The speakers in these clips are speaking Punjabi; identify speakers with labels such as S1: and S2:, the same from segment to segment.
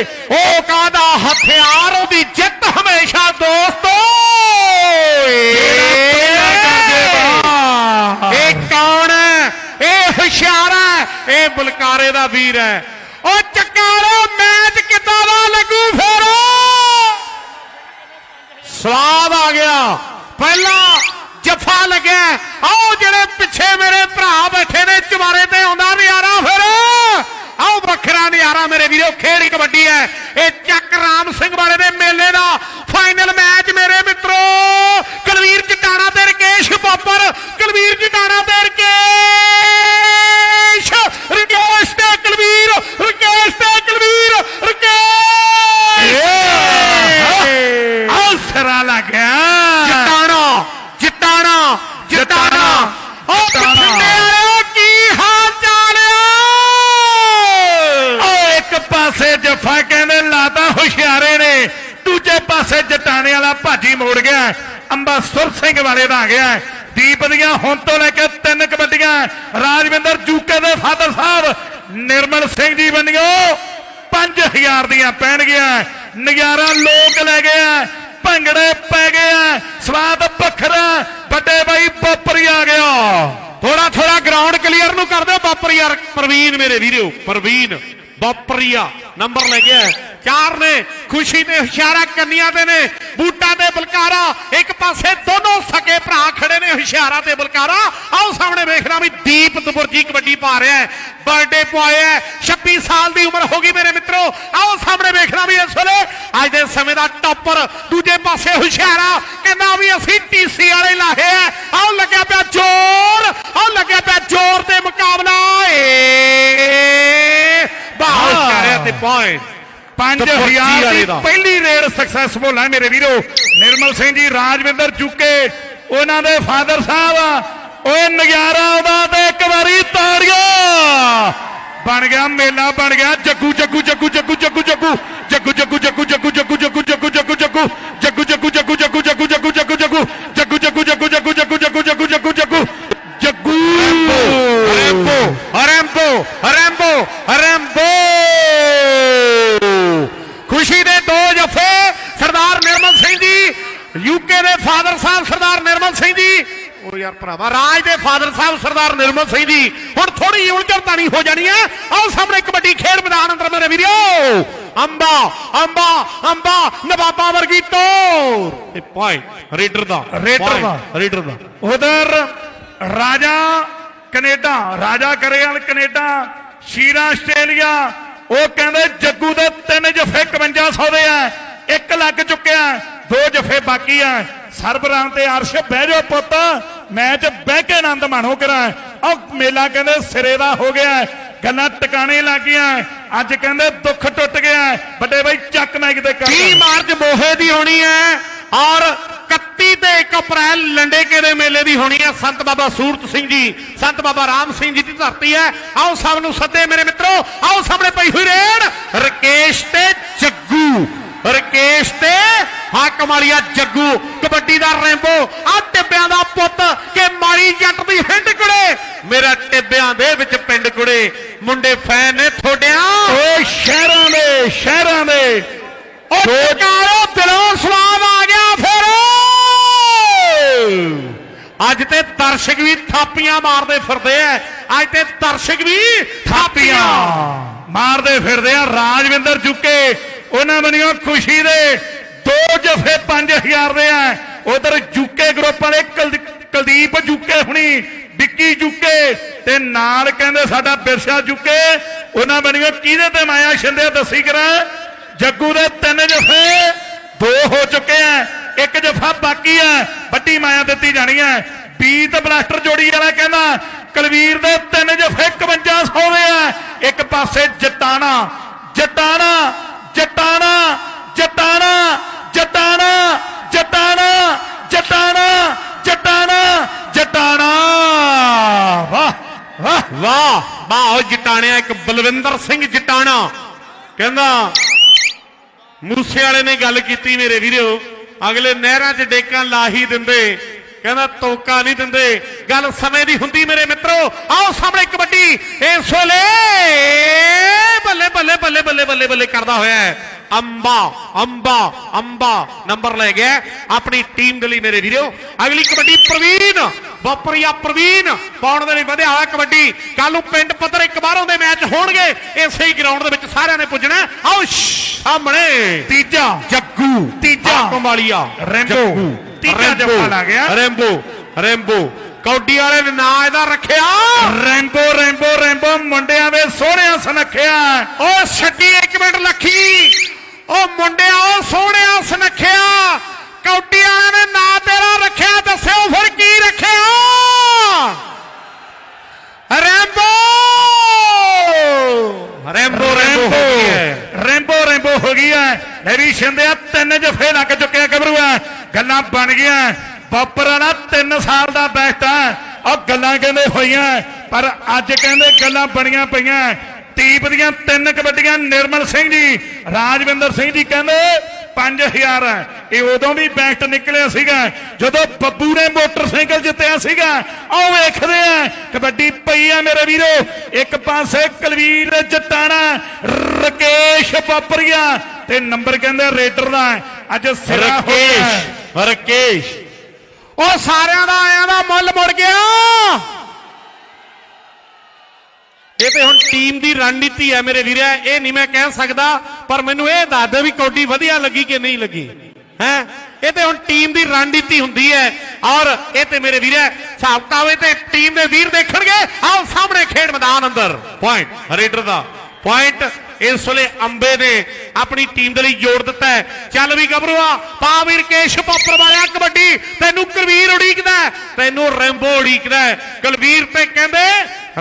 S1: ਉਹ ਕਾਦਾ ਹਥਿਆਰ, ਉਹਦੀ ਜਿੱਤ ਹਮੇਸ਼ਾ ਦੋਸਤੋ ਇਹ ਕੌਣ ਹੈ? ਇਹ ਹੁਸ਼ਿਆਰ ਇਹ ਬਲਕਾਰੇ ਦਾ ਵੀਰ ਹੈ। ਉਹ ਚੱਕਾਰੋ ਮੈਚ ਕਿੱਦਾਂ ਦਾ ਲੱਗੂ ਫੇਰ? ਸਵਾਦ ਆ ਗਿਆ। ਪਹਿਲਾ ਜਫਾ ਲੱਗਿਆ। ਆਓ ਜਿਹੜੇ ਪਿੱਛੇ ਮੇਰੇ ਭਰਾ ਬੈਠੇ ਨੇ ਚਵਾਰੇ ਤੇ ਆਉਂਦਾ ਨਜ਼ਾਰਾ ਫਿਰ। ਵੱਖਰਾ ਨਜ਼ਾਰਾ ਮੇਰੇ ਵੀਰੋ ਖੇਡ ਕਬੱਡੀ ਹੈ। ਇਹ ਚੱਕ ਰਾਮ ਸਿੰਘ ਵਾਲੇ ਦੇ ਮੇਲੇ ਦਾ ਫਾਈਨਲ ਮੈਚ ਮੇਰੇ ਮਿੱਤਰੋ। ਕੁਲਵੀਰ ਚਟਾਣਾ ਤੇ ਰਕੇਸ਼ ਬੱਬਰ ਕੁਲਵੀਰ ਚਟਾਣਾ ਤੇ ਰਕੇਸ਼ ਰਕੇਸ਼ ਤੇ ਕੁਲਵੀਰ ਰਕੇਸ਼ ਤੇ ਕੁਲਵੀਰ ਰਕੇਸ਼!
S2: ਆਸਰਾ ਲੱਗਿਆ ਪਾਸੇ ਜਟਾਣੇ ਵਾਲਾ ਭਾਜੀ ਮੋੜ ਗਿਆ ਅੰਬਾਸੁਰ ਸਿੰਘ ਵਾਲੇ ਦਾ ਆ ਗਿਆ ਦੀਪ ਦੀਆਂ ਹੁਣ ਤੋਂ ਲੈ ਕੇ ਤਿੰਨ ਕਬੱਡੀਆਂ ਰਾਜਵਿੰਦਰ ਜੂਕੇ ਦੇ ਫਾਦਰ ਸਾਹਿਬ, ਨਿਰਮਲ ਸਿੰਘ ਜੀ ਬੰਨਿਓ 5000 ਦੀਆਂ ਪੈਣਗੀਆਂ ਨਜ਼ਾਰਾ ਲੋਕ ਲੈ ਗਏ ਭੰਗੜੇ ਪੈ ਗਏ ਸਵਾਦ ਵੱਖਰਾ ਵੱਡੇ ਬਾਈ ਬੋਪਰੀ ਆ ਗਿਆ।
S1: ਥੋੜਾ ਥੋੜਾ ਗਰਾਊਂਡ ਕਲੀਅਰ ਨੂੰ ਕਰ ਦਿਓ ਬਾਪਰੀਆ ਪ੍ਰਵੀਨ ਮੇਰੇ ਵੀਰੋ, ਪ੍ਰਵੀਨ ਬਾਪਰੀਆ। ਨੰਬਰ ਲੈ ਗਿਆ ਚਾਰ ਨੇ, ਖੁਸ਼ੀ ਤੇ ਹੁਸ਼ਿਆਰਾ ਕੰਨੀਆਂ ਦੇ ਨੇ, ਬੂਟਾ ਤੇ ਬਲਕਾਰਾ। ਇੱਕ ਪਾਸੇ ਦੋਨੋਂ ਸਕੇ ਭਰਾ ਖੜੇ ਨੇ, ਹੁਸ਼ਿਆਰਾ ਤੇ ਬਲਕਾਰਾ। ਆਓ ਸਾਹਮਣੇ ਵੇਖਣਾ ਵੀ ਦੀਪ ਦਬੁਰਜੀ ਕਬੱਡੀ ਪਾ ਰਿਹਾ ਹੈ। ਬਰਥਡੇ ਪਵਾਇਆ ਹੈ। 26 ਸਾਲ ਦੀ ਉਮਰ ਹੋ ਗਈ ਮੇਰੇ ਮਿੱਤਰੋ। ਆਓ ਸਾਹਮਣੇ ਵੇਖਣਾ ਵੀ ਇਸ ਵੇਲੇ ਅੱਜ ਦੇ ਸਮੇਂ ਦਾ ਟਾਪਰ। ਦੂਜੇ ਪਾਸੇ ਹੁਸ਼ਿਆਰਾ, ਕਹਿੰਦਾ ਵੀ ਅਸੀਂ ਟੀਸੀ ਵਾਲੇ ਲਾਹੇ ਆ ਆਓ ਲੱਗਿਆ ਪਿਆ ਜ਼ੋਰ। ਆਓ ਲੱਗਿਆ ਪਿਆ ਜ਼ੋਰ ਤੇ ਮੁਕਾਬਲਾ। ਏ ਬਾਹਰ ਹੁਸ਼ਿਆਰਿਆਂ ਤੇ ਪੁਆਇੰਟ
S2: 5000
S1: ਵਾਲੇ
S2: ਦੀ। ਪਹਿਲੀ ਰੇਡ ਸਕਸੈਸਫੁਲ ਹੈ ਮੇਰੇ ਵੀਰੋ। ਨਿਰਮਲ ਸਿੰਘ ਜੀ ਰਾਜਵਿੰਦਰ ਚੁੱਕੇ। ਉਹਨਾਂ ਦੇ ਫਾਦਰ ਸਾਹਿਬ ਓਏ ਨਜ਼ਾਰਾ ਉਹਦਾ ਤੇ ਇੱਕ ਵਾਰੀ ਤਾੜੀਆਂ। ਬਣ ਗਿਆ ਮੇਲਾ ਬਣ ਗਿਆ ਜੱਗੂ ਜੱਗੂ ਜੱਗੂ ਜੱਗੂ ਜੱਗੂ। ਜੱਗੂ ਜੱਗੂ ਜੱਗੂ ਜੱਗੂ ਜੱਗੂ ਜੱਗੂ
S1: ਭਰਾਵਾ ਰਾਜ ਦੇ ਫਾਦਰ ਸਾਹਿਬ ਸਰਦਾਰ ਨਿਰਮਲ ਸਿੰਘ ਜੀ ਹੁਣ ਥੋੜੀ ਉਲਝਣ ਤਾਣੀ ਹੋ ਜਾਣੀ ਹੈ। ਆਓ ਸਾਹਮਣੇ ਕਬੱਡੀ ਖੇਡ ਮੈਦਾਨ ਅੰਦਰ ਮੇਰੇ ਵੀਰੋ। ਅੰਬਾ ਅੰਬਾ ਅੰਬਾ ਨਵਾਬਾ ਵਰਗੀ ਤੋਰ। ਤੇ ਪੁਆਇੰਟ ਰੇਡਰ ਦਾ
S2: ਰੇਡਰ ਦਾ।
S1: ਰੇਡਰ ਦਾ।
S2: ਉਧਰ ਰਾਜਾ ਕੈਨੇਡਾ ਰਾਜਾ ਕਰੇਵਾਲ ਕੈਨੇਡਾ ਸ਼ੀਰਾ ਆਸਟ੍ਰੇਲੀਆ ਉਹ ਕਹਿੰਦੇ ਜੱਗੂ ਦੇ ਤਿੰਨ ਜਫੇ 5100 ਦੇ ਆ ਇੱਕ ਲੱਗ ਚੁੱਕਿਆ ਦੋ ਜਫੇ ਬਾਕੀ ਆ। ਸਰਬਰਾਮ ਤੇ ਅਰਸ਼ ਬਹਿ ਜਾਓ ਪੁੱਤ। ਮੈਚ ਬਹਿ ਕੇ ਆਨੰਦ ਮਾਣੋ ਕਰਾਂ ਉਹ ਮੇਲਾ ਕਹਿੰਦੇ ਸਿਰੇ ਦਾ ਹੋ ਗਿਆ ਗੱਲਾਂ ਟਿਕਾਣੇ ਲੱਗ ਗਈਆਂ ਅੱਜ ਕਹਿੰਦੇ ਦੁੱਖ ਟੁੱਟ ਗਿਆ ਵੱਡੇ ਬਾਈ, ਚੱਕ ਮੈਚ ਦੇ ਕਰ
S1: 30 ਮਾਰਚ ਮੋਹੇ ਦੀ ਹੋਣੀ ਹੈ ਔਰ 31 ਤੇ 1 ਅਪ੍ਰੈਲ ਲੰਡੇਕੇ ਦੇ ਮੇਲੇ ਦੀ ਹੋਣੀ ਹੈ। ਸੰਤ ਬਾਬਾ ਸੂਰਤ ਸਿੰਘ ਜੀ, ਸੰਤ ਬਾਬਾ ਰਾਮ ਸਿੰਘ ਜੀ ਦੀ ਧਰਤੀ ਹੈ। ਆਓ ਸਭ ਨੂੰ ਸੱਦੇ ਮੇਰੇ ਮਿੱਤਰੋ, ਆਓ ਸਾਹਮਣੇ ਪਈ ਹੋਈ ਰੇਡ। ਰਕੇਸ਼ ਤੇ ਜੱਗੂ, ਰਕੇਸ਼ ਤੇ ਹਾਕਮ ਵਾਲੀਆ ਜੱਗੂ ਕਬੱਡੀ ਦਾ ਰੈਂਬੋ ਆ ਟਿੱਬਿਆਂ ਦਾ ਪੁੱਤ ਕਿ ਮਾਰੀ ਜੱਟ ਦੀ ਹਿੰਡ ਕੁੜੇ। ਮੇਰਾ ਟਿੱਬਿਆਂ ਦੇ ਵਿੱਚ ਪਿੰਡ ਕੁੜੇ ਮੁੰਡੇ ਫੈਨ ਨੇ ਥੋੜਿਆਂ
S2: ਓਏ ਸ਼ਹਿਰਾਂ ਦੇ ਸ਼ਹਿਰਾਂ ਦੇ।
S1: ਟਕਾਰੋ ਦਿਲੋਂ ਸਵਾਦ ਆ ਗਿਆ ਫਿਰ। ਅੱਜ ਤੇ ਦਰਸ਼ਕ ਵੀ ਥਾਪੀਆਂ ਮਾਰਦੇ ਫਿਰਦੇ ਐ। ਅੱਜ ਤੇ ਦਰਸ਼ਕ ਵੀ ਥਾਪੀਆਂ।
S2: ਮਾਰਦੇ ਫਿਰਦੇ ਆ ਰਾਜਵਿੰਦਰ ਚੁੱਕੇ ਉਹਨਾਂ ਬਣੀਆਂ ਖੁਸ਼ੀ ਦੇ ਦੋ ਜਫੇ 5000 ਦੇ ਆ। ਉਧਰ ਜੁਕੇ ਗਰੁੱਪ ਵਾਲੇ ਕੁਲਦੀਪ ਜੁਕੇ ਹੁਣੀ, ਵਿੱਕੀ ਜੁਕੇ ਤੇ ਨਾਲ ਕਹਿੰਦੇ ਸਾਡਾ ਬਿਰਸਾ ਜੁਕੇ ਉਹਨਾਂ ਬਣੀਆਂ ਕਿਹਦੇ ਤੇ ਮਾਇਆ ਛਿੰਦੇ ਦੱਸੀ ਕਰਾਂ। ਜੱਗੂ ਦੇ ਤਿੰਨ ਜਫੇ ਦੋ ਹੋ ਚੁੱਕੇ ਆ। ਇੱਕ ਜਫਾ ਬਾਕੀ ਆ, ਵੱਡੀ ਮਾਇਆ ਦਿੱਤੀ ਜਾਣੀ ਆ। ਬੀਤ ਬਲਾਸਟਰ ਜੋੜੀ ਵਾਲਾ ਕਹਿੰਦਾ, ਕਲਵੀਰ ਦੇ ਤਿੰਨ ਜਫੇ 5100 ਦੇ ਆ। ਇੱਕ ਪਾਸੇ ਜਟਾਣਾ ਜਟਾਣਾ ਜਟਾਣਾ ਜਟਾਣਾ। ਜਟਾਣਾ ਜਟਾਣਾ ਜਟਾਣਾ ਜਟਾਣਾ ਜਟਾਣਾ। ਵਾਹ ਵਾਹ।
S1: ਵਾਹ ਵਾਹ ਜਟਾਣਿਆ ਇੱਕ ਬਲਵਿੰਦਰ ਸਿੰਘ ਜਟਾਣਾ। ਕਹਿੰਦਾ, ਮੂਸੇ ਵਾਲੇ ਨੇ ਗੱਲ ਕੀਤੀ ਮੇਰੇ ਵੀਰੋ, ਅਗਲੇ ਨਹਿਰਾਂ 'ਚ ਡੇਕਾਂ ਲਾ ਹੀ ਦਿੰਦੇ। ਕਹਿੰਦਾ ਤੋਕਾ ਨਹੀਂ ਦਿੰਦੇ। ਗੱਲ ਸਮੇਂ ਦੀ ਹੁੰਦੀ ਮੇਰੇ ਮਿੱਤਰੋ। ਆਓ ਸਾਹਮਣੇ ਕਬੱਡੀ ਇਸ ਵੇਲੇ ਬੱਲੇ ਬੱਲੇ ਬੱਲੇ ਬੱਲੇ ਬੱਲੇ ਬੱਲੇ ਕਰਦਾ ਹੋਇਆ ਹੈ। ਅੰਬਾ ਅੰਬਾ ਅੰਬਾ ਨੰਬਰ ਲੈ ਗਿਆ ਆਪਣੀ ਟੀਮ ਦੇ ਲਈ ਮੇਰੇ ਵੀਰੋ ਅਗਲੀ ਕਬੱਡੀ ਪ੍ਰਵੀਨ ਵਾਪਰੀਆ ਪ੍ਰਵੀਨ ਪਾਉਣ ਦੇ ਲਈ ਵਧਿਆ ਹੋਇਆ ਕਬੱਡੀ ਕੱਲ ਨੂੰ ਪਿੰਡ ਪੱਧਰ ਇੱਕ ਬਾਹਰੋਂ ਦੇ ਮੈਚ ਹੋਣਗੇ ਇਸੇ ਹੀ ਗਰਾਊਂਡ ਦੇ ਵਿੱਚ ਸਾਰਿਆਂ ਨੇ ਪੁੱਜਣਾ। ਆਓ ਸਾਹਮਣੇ
S2: ਤੀਜਾ
S1: ਜੱਗੂ
S2: ਤੀਜਾ।
S1: ਕੰਬਾਲੀਆ
S2: ਰੈਂਬੋ। ਤੀਜਾ ਜੱਫਾ ਲੱਗ ਗਿਆ।
S1: ਰੈਂਬੋ ਰੈਂਬੋ ਕੌਡੀ ਵਾਲੇ ਨੇ ਨਾਂ ਇਹਦਾ ਰੱਖਿਆ
S2: ਰੈਂਬੋ ਰੈਂਬੋ ਰੈਂਬੋ ਮੁੰਡਿਆਂ ਦੇ ਸੋਹਣਿਆ ਸੁਨੱਖਿਆ
S1: ਓ ਛੱਡੀ ਇੱਕ ਮਿੰਟ ਲੱਖੀ ਓ ਮੁੰਡਿਆ ਓ ਸੋਹਣਿਆ ਸੁਨੱਖਿਆ। ਵਾਲਿਆਂ ਨੇ ਨਾਂ ਤੇਰਾ ਰੱਖਿਆ ਦੱਸਿਓ ਫਿਰ ਕੀ ਰੱਖਿਆ। ਰੈਂਬੋ! ਰੈਂਬੋ ਰੈਂਬੋ ਹੋ ਹੈ
S2: ਰੈਂਬੋ ਰੈਂਬੋ ਹੋ ਗਈ ਐ ਹੈਰੀ ਸ਼ਿੰਦਿਆ ਤਿੰਨ ਜਫੇ ਲੱਗ ਚੁੱਕਿਆ ਗੱਭਰੂ ਐ ਗੱਲਾਂ ਬਣ ਗਈਆਂ। ਬਾਪਰ ਵਾਲਾ 3 ਸਾਲ ਦਾ ਬੈਸਟ ਐ ਉਹ ਗੱਲਾਂ ਕਹਿੰਦੇ ਹੋਈਆਂ ਪਰ ਅੱਜ ਕਹਿੰਦੇ ਗੱਲਾਂ ਬਣੀਆਂ ਪਈਆਂ। ਟੀਪ ਦੀਆਂ ਤਿੰਨ ਕਬੱਡੀਆਂ ਨਿਰਮਲ ਸਿੰਘ ਜੀ ਰਾਜਵਿੰਦਰ ਸਿੰਘ ਜੀ ਕਹਿੰਦੇ 5000 ਹੈ। ਇਹ ਉਦੋਂ ਵੀ ਬੈਸਟ ਨਿਕਲਿਆ ਸੀਗਾ ਜਦੋਂ ਬੱਬੂ ਨੇ ਮੋਟਰਸਾਈਕਲ ਜਿੱਤਿਆ ਸੀਗਾ। ਆਓ ਵੇਖਦੇ ਆ ਕਬੱਡੀ ਪਈ ਆ ਮੇਰੇ ਵੀਰੋ। ਇੱਕ ਪਾਸੇ ਕੁਲਵੀਰ ਜਟਾਣਾ ਰਕੇਸ਼ ਬਾਪਰੀਆ ਤੇ ਨੰਬਰ ਕਹਿੰਦੇ ਰੇਡਰ ਦਾ। ਅੱਜ ਸਿਰਾ।
S1: ਰਕੇਸ਼ ਰਕੇਸ਼। ਉਹ ਸਾਰਿਆਂ ਦਾ ਆਇਆਂ ਦਾ ਮੁੱਲ ਮੁੜ ਗਿਆ। ਇਹ ਤੇ ਹੁਣ ਟੀਮ ਦੀ ਰਣਨੀਤੀ ਹੈ ਮੇਰੇ ਵੀਰੇ ਇਹ ਨਹੀਂ ਮੈਂ ਕਹਿ ਸਕਦਾ, ਪਰ ਮੈਨੂੰ ਇਹ ਦੱਸ ਦੇ ਵੀ ਕੌਡੀ ਵਧੀਆ ਲੱਗੀ ਕਿ ਨਹੀਂ ਲੱਗੀ। ਹੈ? ਇਹ ਤੇ ਹੁਣ ਟੀਮ ਦੀ ਰਣਨੀਤੀ ਹੁੰਦੀ ਹੈ। ਔਰ ਇਹ ਤੇ ਮੇਰੇ ਵੀਰੇ ਸਾਬਕਾਵੇ ਤੇ ਟੀਮ ਦੇ ਵੀਰ ਦੇਖਣਗੇ। ਆਓ ਸਾਹਮਣੇ ਖੇਡ ਮੈਦਾਨ ਅੰਦਰ। ਪੁਆਇੰਟ ਰੇਡਰ ਦਾ। ਪੁਆਇੰਟ ਇਸ ਵੇਲੇ ਅੰਬੇ ਨੇ ਆਪਣੀ ਟੀਮ ਦੇ ਲਈ ਜੋੜ ਦਿੱਤਾ ਹੈ। ਚੱਲ ਵੀ ਗੱਭਰੂਆ, ਪਾ ਵੀਰ ਕੇਸ਼ ਪਾਪਰ ਵਾਲਿਆ ਕਬੱਡੀ। ਤੈਨੂੰ ਕੁਲਵੀਰ ਉਡੀਕਦਾ ਤੈਨੂੰ ਰੈਂਬੋ ਉਡੀਕਦਾ ਹੈ। ਕੁਲਵੀਰ ਤੇ ਕਹਿੰਦੇ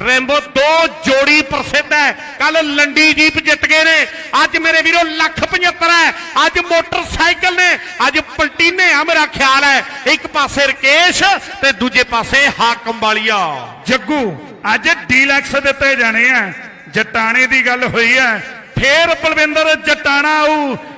S1: ਰੈਂਬੋ ਦੋ ਜੋੜੀ ਪ੍ਰਸਿੱਧ ਹੈ। ਕੱਲ ਲੰਡੀ ਜੀਪ ਜਿੱਤ ਗਏ ਨੇ। ਅੱਜ ਮੇਰੇ ਵੀਰੋ ਲੱਖ 75 ਹੈ। ਅੱਜ ਮੋਟਰਸਾਈਕਲ ਨੇ, ਅੱਜ ਪਲਟੀਨੇ ਆ ਮੇਰਾ ਖਿਆਲ ਹੈ। ਇੱਕ ਪਾਸੇ ਰਕੇਸ਼ ਤੇ ਦੂਜੇ ਪਾਸੇ ਹਾਕਮ ਵਾਲੀਆ।
S2: ਜੱਗੂ, ਅੱਜ ਡੀਲੈਕਸ ਦਿੱਤੇ ਜਾਣੇ ਆ। ਜਟਾਣੇ ਦੀ ਗੱਲ ਹੋਈ ਹੈ। ਫੇਰ ਬਲਵਿੰਦਰ ਜਟਾਣਾ ਆਊ।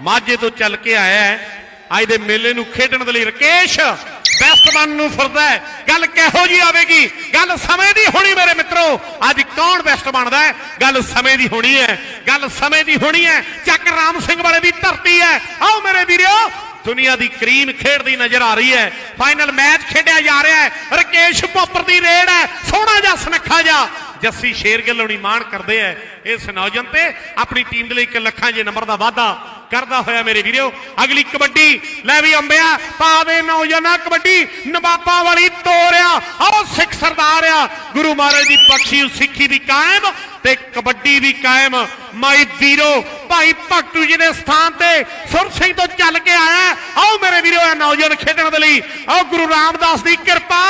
S1: ਮਾਝੇ ਤੋਂ ਚੱਲ ਕੇ ਆਇਆ ਹੈ। ਅੱਜ ਦੇ ਮੇਲੇ ਨੂੰ ਖੇਡਣ ਦੇ ਲਈ ਰਕੇਸ਼ ਬੈਸਟ ਬਣ ਨੂੰ ਫਿਰਦਾ ਹੈ। ਗੱਲ ਕਿਹੋ ਜੀ ਆਵੇਗੀ? ਗੱਲ ਸਮੇਂ ਦੀ ਹੋਣੀ ਮੇਰੇ ਮਿੱਤਰੋ। ਅੱਜ ਕੌਣ ਬੈਸਟ ਬਣਦਾ ਹੈ? ਗੱਲ ਸਮੇਂ ਦੀ ਹੋਣੀ ਹੈ। ਗੱਲ ਸਮੇਂ ਦੀ ਹੋਣੀ ਹੈ। ਚੱਕ ਰਾਮ ਸਿੰਘ ਵਾਲੇ ਦੀ ਧਰਤੀ ਹੈ। ਆਓ ਮੇਰੇ ਵੀਰੋ ਦੁਨੀਆ ਦੀ ਕਰੀਨ ਖੇਡਦੀ ਨਜ਼ਰ ਆ ਰਹੀ ਹੈ। ਫਾਈਨਲ ਮੈਚ ਖੇਡਿਆ ਜਾ ਰਿਹਾ ਹੈ। ਰਕੇਸ਼ ਪੋਪਰ ਦੀ ਰੇਡ ਹੈ। ਸੋਹਣਾ ਜਿਹਾ ਸੁਨੱਖਾ ਜਿਹਾ। ਜੱਸੀ ਸ਼ੇਰਗਿੱਲ ਹੋਣੀ ਮਾਣ ਕਰਦੇ ਐ ਇਸ ਨੌਜਵਾਨ ਤੇ। ਆਪਣੀ ਟੀਮ ਦੇ ਲਈ ਇੱਕ ਲੱਖਾਂ ਜੇ ਨੰਬਰ ਦਾ ਵਾਅਦਾ ਕਰਦਾ ਹੋਇਆ ਮੇਰੇ ਵੀਰੋ। ਅਗਲੀ ਕਬੱਡੀ, ਲੈ ਵੀ ਅੰਬਿਆ, ਪਾਵੇ ਨੌਜਵਾਨਾਂ ਕਬੱਡੀ, ਨਵਾਬਾ ਵਾਲੀ ਤੋਰਿਆ। ਆਓ ਸਿੱਖ ਸਰਦਾਰ ਆ, ਗੁਰੂ ਮਹਾਰਾਜ ਦੀ ਬਖਸ਼ੀ ਸਿੱਖੀ ਦੀ ਕਾਇਮ ਤੇ ਕਬੱਡੀ ਵੀ ਕਾਇਮ। ਮਾਈ ਵੀਰੋ ਭਾਈ ਭਗਤੂ ਜੀ ਦੇ ਸਥਾਨ ਤੇ ਸੁਰ ਸਿੰਘ ਤੋਂ ਚੱਲ ਕੇ ਆਇਆ। ਆਓ ਮੇਰੇ ਵੀਰੋ ਇਹ ਨੌਜਵਾਨ ਖੇਡਣ ਦੇ ਲਈ। ਆਓ ਗੁਰੂ ਰਾਮਦਾਸ ਦੀ ਕਿਰਪਾ।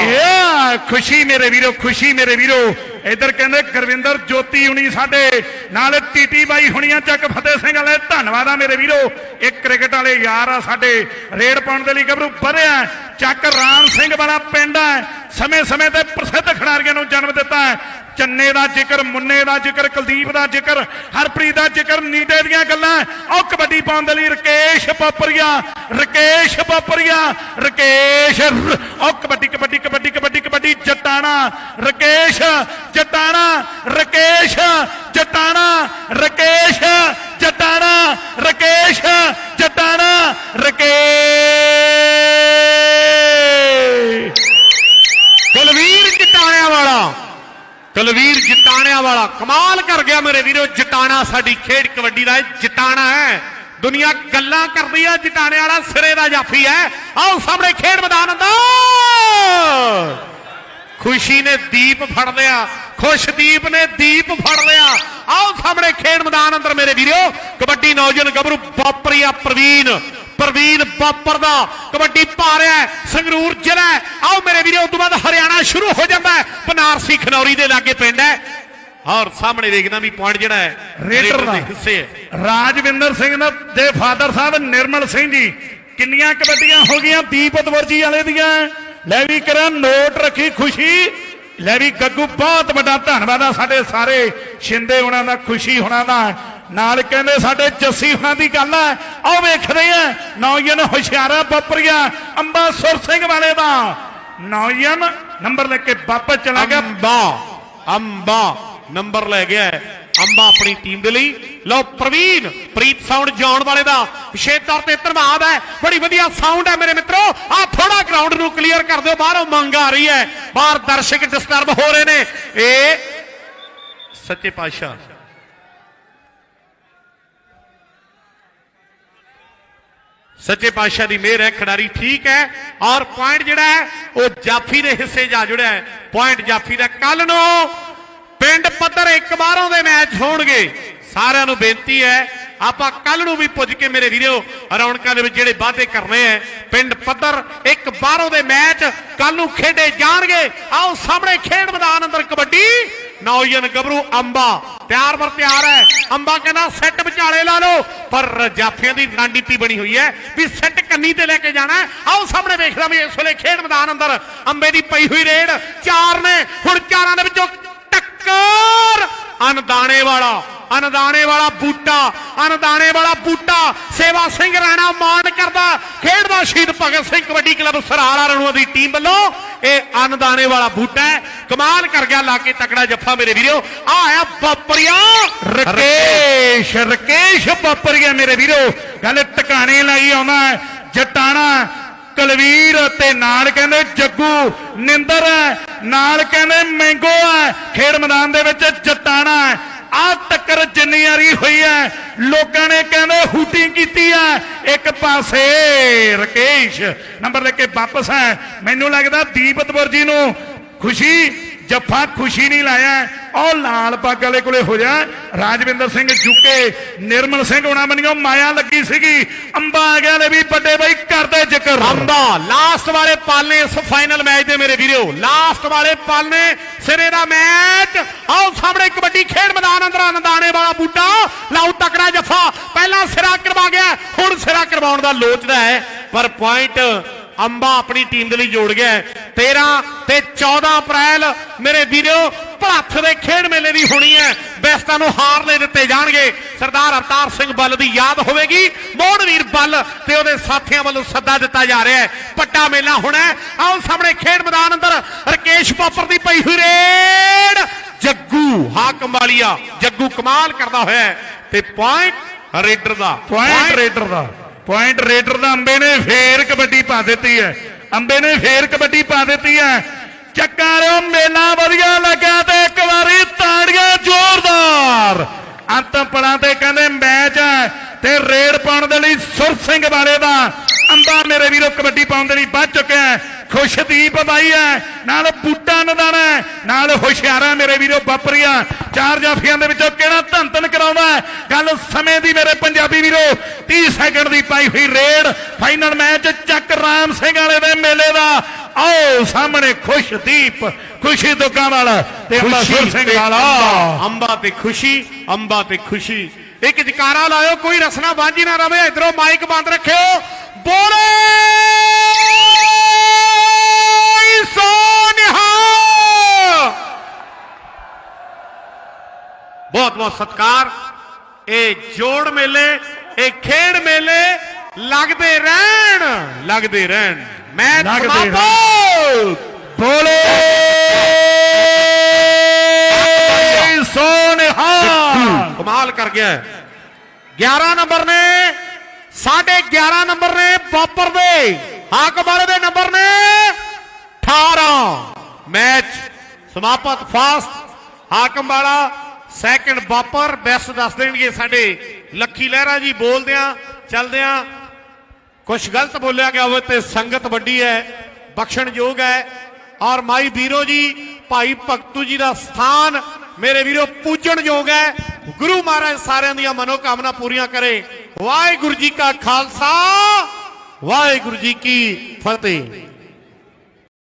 S2: ਇਹ ਖੁਸ਼ੀ ਮੇਰੇ ਵੀਰੋ ਖੁਸ਼ੀ ਮੇਰੇ ਵੀਰੋ। ਇਧਰ ਕਹਿੰਦੇ ਗੁਰਵਿੰਦਰ ਜੋਤੀ ਹੁਣੀ ਸਾਡੇ ਨਾਲ ਟੀਟੀ ਬਾਈ ਹੁਣੀਆਂ ਚੱਕ ਫਤਿਹ ਸਿੰਘ ਵਾਲੇ। ਧੰਨਵਾਦ ਆ ਮੇਰੇ ਵੀਰੋ। ਇਹ ਕ੍ਰਿਕਟ ਵਾਲੇ ਯਾਰ ਆ ਸਾਡੇ। ਰੇਡ ਪਾਉਣ ਦੇ ਲਈ ਗੱਭਰੂ ਵਧਿਆ ਚੱਕ ਰਾਮ ਸਿੰਘ ਵਾਲਾ ਪਿੰਡ ਹੈ ਸਮੇਂ ਸਮੇਂ ਤੇ ਪ੍ਰਸਿੱਧ ਖਿਡਾਰੀਆਂ ਨੂੰ ਜਨਮ ਦਿੱਤਾ ਹੈ। ਚੰਨੇ ਦਾ ਜ਼ਿਕਰ, ਮੁੰਨੇ ਦਾ ਜ਼ਿਕਰ, ਕੁਲਦੀਪ ਦਾ ਜ਼ਿਕਰ, ਹਰਪ੍ਰੀਤ ਦਾ ਜ਼ਿਕਰ ਨੀਟੇ ਦੀਆਂ ਗੱਲਾਂ। ਉਹ ਕਬੱਡੀ ਪਾਉਣ ਦੇ ਲਈ ਰਕੇਸ਼ ਪਾਪਰੀਆ ਰਕੇਸ਼ ਪਾਪਰੀਆ, ਰਕੇਸ਼ ਉਹ ਕਬੱਡੀ ਕਬੱਡੀ ਕਬੱਡੀ ਕਬੱਡੀ ਕਬੱਡੀ, ਜਟਾਣਾ, ਰਕੇਸ਼ ਜਟਾਣਾ ਰਕੇਸ਼ ਜਟਾਣਾ ਰਕੇਸ਼, ਜਟਾਣਾ।
S1: ਕੁਲਵੀਰ ਜਟਾਣਿਆਂ ਵਾਲਾ। ਕਮਾਲ ਕਰ ਗਿਆ ਮੇਰੇ ਵੀਰੋ ਜਟਾਣਾ ਸਾਡੀ ਖੇਡ ਕਬੱਡੀ ਦਾ ਜਟਾਣਾ ਹੈ। ਦੁਨੀਆ ਗੱਲਾਂ ਕਰਦੀ ਆ ਜਟਾਣੇ ਵਾਲਾ ਸਿਰੇ ਦਾ ਜਾਫੀ ਹੈ। ਆਓ ਸਾਹਮਣੇ ਖੇਡ ਮੈਦਾਨ ਅੰਦਰ। ਖੁਸ਼ੀ ਨੇ ਦੀਪ ਫੜ ਲਿਆ। ਖੁਸ਼ਦੀਪ ਨੇ ਦੀਪ ਫੜ ਲਿਆ। ਆਓ ਸਾਹਮਣੇ ਖੇਡ ਮੈਦਾਨ ਅੰਦਰ ਮੇਰੇ ਵੀਰੋ। ਕਬੱਡੀ ਨੌਜਵਾਨ ਗੱਭਰੂ ਬਾਪਰੀਆ ਪ੍ਰਵੀਨ। ਪ੍ਰਵੀਨ ਬਾਪਰ ਦਾ ਕਬੱਡੀ ਪਾ ਰਿਹਾ ਸੰਗਰੂਰ ਜ਼ਿਲ੍ਹਾ। ਆਓ ਮੇਰੇ ਵੀਰੋ ਉਸ ਤੋਂ ਬਾਅਦ ਹਰਿਆਣਾ ਸ਼ੁਰੂ ਹੋ ਜਾਂਦਾ ਬਨਾਰਸੀ ਖਨੌਰੀ ਦੇ ਲਾਗੇ ਪਿੰਡ ਹੈ। ਔਰ ਸਾਹਮਣੇ ਵੇਖਦਾ ਵੀ ਪੁਆਇੰਟ ਜਿਹੜਾ ਹੈ
S2: ਰੇਡਰ ਦਾ।
S1: ਹਿੱਸੇ ਹੈ।
S2: ਰਾਜਵਿੰਦਰ ਸਿੰਘ ਦਾ- ਦੇ ਫਾਦਰ ਸਾਹਿਬ ਨਿਰਮਲ ਸਿੰਘ ਜੀ ਕਿੰਨੀਆਂ ਕਬੱਡੀਆਂ ਹੋ ਗਈਆਂ? ਦੀਪਤ ਵਰਜੀ ਵਾਲੇ ਦੀਆਂ। ਲੈ ਵੀ ਕਰਾਂ ਨੋਟ ਰੱਖੀ ਖੁਸ਼ੀ। ਲੈ ਵੀ ਗੱਗੂ ਬਹੁਤ ਵੱਡਾ ਧੰਨਵਾਦ ਆ ਸਾਡੇ ਸਾਰੇ। ਸ਼ਿੰਦੇ ਉਹਨਾਂ ਦਾ ਖੁਸ਼ੀ ਹੋਣਾ ਦਾ। ਨਾਲ ਕਹਿੰਦੇ ਸਾਡੇ ਜੱਸੀ ਦੀ ਗੱਲ ਹੈ। ਆਓ ਵੇਖਦੇ ਆ ਨੌਜਵਾਨ ਹੁਸ਼ਿਆਰਾ ਬੱਪਰੀਆ ਅੰਬਾ ਸੁਰ ਸਿੰਘ ਵਾਲੇ ਦਾ। ਨੌਜਵਾਨ ਨੰਬਰ ਲੈ ਕੇ ਵਾਪਸ ਚਲਾ ਗਿਆ।
S1: ਅੰਬਾ ਅੰਬਾ ਨੰਬਰ ਲੈ ਗਿਆ ਅੰਬਾ ਆਪਣੀ ਟੀਮ ਦੇ ਲਈ। ਲਓ ਪ੍ਰਵੀਨ, ਪ੍ਰੀਤ ਸਾਊਂਡ ਜਾਣ ਵਾਲੇ ਦਾ। ਵਿਸ਼ੇਸ਼ ਤੌਰ ਤੇ ਧੰਨਵਾਦ ਹੈ। ਬੜੀ ਵਧੀਆ ਸਾਊਂਡ ਹੈ ਮੇਰੇ ਮਿੱਤਰੋ। ਆ ਥੋੜਾ ਗਰਾਊਂਡ ਨੂੰ ਕਲੀਅਰ ਕਰ ਦਿਓ। ਬਾਹਰੋਂ ਮੰਗ ਆ ਰਹੀ ਹੈ। ਬਾਹਰ ਦਰਸ਼ਕ ਡਿਸਟਰਬ ਹੋ ਰਹੇ ਨੇ। ਇਹ ਸੱਚੇ ਪਾਤਸ਼ਾਹ। ਸੱਚੇ ਪਾਤਸ਼ਾਹ ਦੀ ਮਿਹਰ ਹੈ, ਖਿਡਾਰੀ ਠੀਕ ਹੈ, ਔਰ ਪੁਆਇੰਟ ਜਿਹੜਾ ਹੈ, ਉਹ ਜਾਫੀ ਦੇ ਹਿੱਸੇ ਜਾ ਜੁੜਿਆ ਹੈ। ਪੁਆਇੰਟ ਜਾਫੀ ਦਾ ਕੱਲ ਨੂੰ ਪਿੰਡ ਪੱਧਰ ਇੱਕ ਬਾਹਰੋਂ ਦੇ ਮੈਚ ਹੋਣਗੇ। ਸਾਰਿਆਂ ਨੂੰ ਬੇਨਤੀ ਹੈ, ਆਪਾਂ ਕੱਲ ਨੂੰ ਵੀ ਪੁੱਜ ਕੇ ਮੇਰੇ ਵੀਰੋ, ਰੌਣਕਾਂ ਦੇ ਵਿੱਚ ਜਿਹੜੇ ਵਾਅਦੇ ਕਰਨੇ ਹੈ, ਪਿੰਡ ਪੱਧਰ ਇੱਕ ਬਾਹਰੋਂ ਦੇ ਮੈਚ ਕੱਲ ਨੂੰ ਖੇਡੇ ਜਾਣਗੇ। ਆਓ ਸਾਹਮਣੇ ਖੇਡ ਮੈਦਾਨ ਅੰਦਰ ਕਬੱਡੀ, ਨੌਜਵਾਨ ਗੱਭਰੂ ਅੰਬਾ ਤਿਆਰ ਵਰ ਤਿਆਰ ਹੈ। ਅੰਬਾ ਕਹਿੰਦਾ, ਸੈੱਟ ਵਿਚਾਲੇ ਲਾ ਲਓ। ਪਰ ਜਾਫੀਆਂ ਦੀ ਰਣਨੀਤੀ ਬਣੀ ਹੋਈ ਹੈ ਵੀ ਸੈੱਟ ਕੰਨੀ ਤੇ ਲੈ ਕੇ ਜਾਣਾ ਆਓ ਸਾਹਮਣੇ ਵੇਖਦਾ ਵੀ ਇਸ ਵੇਲੇ ਖੇਡ ਮੈਦਾਨ ਅੰਦਰ ਅੰਬੇ ਦੀ ਪਈ ਹੋਈ ਰੇਡ। ਚਾਰ ਨੇ, ਹੁਣ ਚਾਰਾਂ ਦੇ ਵਿੱਚੋਂ ਟੱਕਰ। ਅਨਦਾਣੇ ਵਾਲਾ ਅਨਦਾਣੇ ਵਾਲਾ ਬੂਟਾ ਅਨਦਾਣੇ ਵਾਲਾ ਬੂਟਾ। ਸੇਵਾ ਸਿੰਘ ਰਾਣਾ ਮਾਣ ਕਰਦਾ। ਖੇਡਦਾ ਸ਼ਹੀਦ ਭਗਤ ਸਿੰਘ ਕਬੱਡੀ ਕਲੱਬ ਸਰਾਲਾ ਰਣੂਆ ਦੀ ਟੀਮ ਵੱਲੋਂ ਇਹ ਅਨਦਾਣੇ ਵਾਲਾ ਬੂਟਾ ਹੈ। ਕਮਾਲ ਕਰ ਗਿਆ ਲਾ ਕੇ ਤਕੜਾ ਜੱਫਾ ਮੇਰੇ ਵੀਰੋ। ਆ ਆਇਆ ਬਾਪਰੀਆ
S2: ਰਕੇਸ਼ ਰਕੇਸ਼ ਬਾਪਰੀਆ ਮੇਰੇ ਵੀਰੋ। ਗੱਲ ਟਿਕਾਣੇ ਲਾਈ ਆਉਣਾ ਹੈ। ਜਟਾਣਾ, ਕਲਵੀਰ ਤੇ ਨਾਲ ਕਹਿੰਦੇ ਜੱਗੂ, ਨਿੰਦਰ ਹੈ। ਨਾਲ ਕਹਿੰਦੇ ਮੈਂਗੋ ਹੈ। ਖੇਡ ਮੈਦਾਨ ਦੇ ਵਿੱਚ ਜਟਾਣਾ ਹੈ। ਆ ਟੱਕਰ ਜਿੰਨੀ ਵਾਰੀ ਹੋਈ ਹੈ, ਲੋਕਾਂ ਨੇ ਕਹਿੰਦੇ ਹੂਟਿੰਗ ਕੀਤੀ ਹੈ। ਇੱਕ ਪਾਸੇ ਰਕੇਸ਼ ਨੰਬਰ ਲੈ ਕੇ ਵਾਪਸ ਹੈ ਮੈਨੂੰ ਲੱਗਦਾ ਦੀਪਤਪੁਰ ਜੀ ਨੂੰ ਖੁਸ਼ੀ, ਜੱਫਾ ਖੁਸ਼ੀ ਨਹੀਂ ਲਾਇਆ। ਉਹ ਲਾਲ ਪੱਗ ਵਾਲੇ ਕੋਲੇ ਹੋ ਜਾ। ਰਾਜਵਿੰਦਰ ਸਿੰਘ ਜੁਕੇ, ਨਿਰਮਲ ਸਿੰਘ ਹੋਣਾ ਬਣੀਓ ਮਾਇਆ ਲੱਗੀ ਸੀਗੀ। ਅੰਬਾ ਆ ਗਿਆ ਲੈ ਵੀ ਵੱਡੇ ਬਾਈ ਕਰਦੇ ਜ਼ਿਕਰ।
S1: ਅੰਬਾ ਲਾਸਟ ਵਾਲੇ ਪਲ ਇਸ ਫਾਈਨਲ ਮੈਚ ਦੇ ਮੇਰੇ ਵੀਰੋ। ਲਾਸਟ ਵਾਲੇ ਪਲ ਸਿਰੇ ਦਾ ਮੈਚ ਆਓ ਸਾਹਮਣੇ ਕਬੱਡੀ ਖੇਡ ਮੈਦਾਨ ਅੰਦਰ ਅਨੰਦਾਣੇ ਵਾਲਾ ਬੂਟਾ। ਲਾਉ ਤਕੜਾ ਜੱਫਾ। ਪਹਿਲਾਂ ਸਿਰਾ ਕਰਵਾ ਗਿਆ, ਹੁਣ ਸਿਰਾ ਕਰਵਾਉਣ ਦਾ ਲੋਚਦਾ ਹੈ। ਪਰ ਪੁਆਇੰਟ ਅੰਬਾ ਆਪਣੀ ਟੀਮ ਦੇ ਲਈ ਜੋੜ ਗਿਆ ਹੈ। 13 ਤੇ 14 ਅਪ੍ਰੈਲ ਮੇਰੇ ਵੀਰੋ ਭੜੱਥ ਦੇ ਖੇਡ ਮੇਲੇ ਦੀ ਹੋਣੀ ਹੈ। ਬੈਸਟਾਂ ਨੂੰ ਹਾਰ ਲੈ ਦਿੱਤੇ ਜਾਣਗੇ। ਸਰਦਾਰ ਅਵਤਾਰ ਸਿੰਘ ਬੱਲ ਦੀ ਯਾਦ ਹੋਵੇਗੀ। ਮੋਹਨਵੀਰ ਬੱਲ ਤੇ ਉਹਦੇ ਸਾਥੀਆਂ ਵੱਲੋਂ ਸੱਦਾ ਦਿੱਤਾ ਜਾ ਰਿਹਾ ਹੈ। ਪੱਟਾ ਮੇਲਾ ਹੋਣਾ। ਆਓ ਸਾਹਮਣੇ ਖੇਡ ਮੈਦਾਨ ਅੰਦਰ ਰਕੇਸ਼ ਪਾਪਰ ਦੀ ਪਈ ਹੋਈ ਰੇਡ। ਜੱਗੂ ਹਾਕਮ ਵਾਲੀਆ ਜੱਗੂ ਕਮਾਲ ਕਰਦਾ ਹੋਇਆ ਤੇ ਪੁਆਇੰਟ ਰੇਡਰ ਦਾ
S2: ਪੁਆਇੰਟ ਰੇਡਰ ਦਾ। ਪੁਆਇੰਟ ਰੇਟਰ ਦਾ ਅੰਬੇ ਨੇ ਫੇਰ ਕਬੱਡੀ ਪਾ ਦਿੱਤੀ ਹੈ। ਅੰਬੇ ਨੇ ਫੇਰ ਕਬੱਡੀ ਪਾ ਦਿੱਤੀ ਹੈ। ਚੱਕਾਰਿਓ ਮੇਲਾ ਵਧੀਆ ਲੱਗਾ ਤੇ ਇੱਕ ਵਾਰੀ ਤਾੜੀਆਂ ਜ਼ੋਰਦਾਰ। ਅੰਤ ਪੜਾਂ ਤੇ ਕਹਿੰਦੇ ਮੈਚ ਹੈ ਤੇ ਰੇਡ ਪਾਉਣ ਦੇ ਲਈ ਸੁਰ ਸਿੰਘ ਵਾਲੇ ਦਾ ਅੰਬਾ ਮੇਰੇ ਵੀਰੋ ਕਬੱਡੀ ਪਾਉਣ ਦੇ ਲਈ ਵੱਧ ਚੁੱਕਿਆ ਹੈ। ਖੁਸ਼ਦੀਪ ਬਾਈ ਹੈ, ਨਾਲ ਬੂਟਾ ਨਦਾਣਾ ਨਾਲ ਹੁਸ਼ਿਆਰਾ ਮੇਰੇ ਵੀਰੋ ਬਾਪਰੀਆ ਚਾਰ ਜਾਫੀਆਂ ਦੇ ਵਿੱਚੋਂ ਕਿਹੜਾ ਧੰਨ ਧੰਨ ਕਰਾਉਂਦਾ ਗੱਲ ਸਮੇਂ ਦੀ ਮੇਰੇ ਪੰਜਾਬੀ ਵੀਰੋ 30 ਸੈਕਿੰਡ ਦੀ ਪਾਈ ਹੋਈ ਰੇਡ ਫਾਈਨਲ ਮੈਚ ਚੱਕ ਰਾਮ ਸਿੰਘ ਵਾਲੇ ਦੇ ਮੇਲੇ ਦਾ। ਆਓ ਸਾਹਮਣੇ ਖੁਸ਼ਦੀਪ ਖੁਸ਼ੀ ਦੁੱਗਾ ਵਾਲਾ ਤੇ ਅੰਬਾ ਸੁਰ ਸਿੰਘ ਵਾਲਾ
S1: ਅੰਬਾ- ਅੰਬਾ ਤੇ ਖੁਸ਼ੀ ਅੰਬਾ ਤੇ ਖੁਸ਼ੀ। ਇੱਕ ਜਕਾਰਾ ਲਾਇਓ ਕੋਈ ਰਸਨਾ ਬਾਂਝੀ ਨਾ ਰਵੇ ਇਧਰੋਂ ਮਾਈਕ ਬੰਦ ਰੱਖਿਓ। ਬੋਲੇ! ਸੋਨਿਹਾ! ਬਹੁਤ ਬਹੁਤ ਸਤਿਕਾਰ। ਇਹ ਜੋੜ ਮੇਲੇ ਇਹ ਖੇਡ ਮੇਲੇ ਲੱਗਦੇ ਰਹਿਣ ਲੱਗਦੇ ਰਹਿਣ। ਮੈਂ
S2: ਲੱਗਦੇ
S1: ਸਮਾਪਤ।
S2: ਬੋਲੇ। ਸੋਨਿਹਾ
S1: ਕਮਾਲ ਕਰ ਗਿਆ। ਹੈ। 11 ਨੰਬਰ ਨੇ ਸਾਢੇ 11 ਨੰਬਰ ਨੇ ਬਾਪਰ ਦੇ। ਹਾਕਮ ਵਾਲੇ ਦੇ ਨੰਬਰ ਨੇ 18 ਮੈਚ ਸਮਾਪਤ ਫਾਸਟ। ਹਾਕਮ ਵਾਲਾ ਸੈਕਿੰਡ ਬਾਪਰ ਬੈਸਟ ਦੱਸ ਦੇਣਗੇ ਸਾਡੇ ਲੱਖੀ ਲਹਿਰਾ ਜੀ, ਬੋਲਦਿਆਂ, ਚੱਲਦਿਆਂ। ਕੁਝ ਗਲਤ ਬੋਲਿਆ ਗਿਆ ਹੋਵੇ ਤੇ ਸੰਗਤ ਵੱਡੀ ਹੈ, ਬਖਸ਼ਣਯੋਗ ਹੈ। ਔਰ ਮਾਈ ਵੀਰੋ ਜੀ, ਭਾਈ ਭਗਤੂ ਜੀ ਦਾ ਸਥਾਨ ਮੇਰੇ ਵੀਰੋ ਪੂਜਣਯੋਗ ਹੈ। ਗੁਰੂ ਮਹਾਰਾਜ ਸਾਰਿਆਂ ਦੀਆਂ ਮਨੋਕਾਮਨਾ ਪੂਰੀਆਂ ਕਰੇ। ਵਾਹਿਗੁਰੂ ਜੀ ਕਾ ਖਾਲਸਾ, ਵਾਹਿਗੁਰੂ ਜੀ ਕੀ ਫਤਿਹ।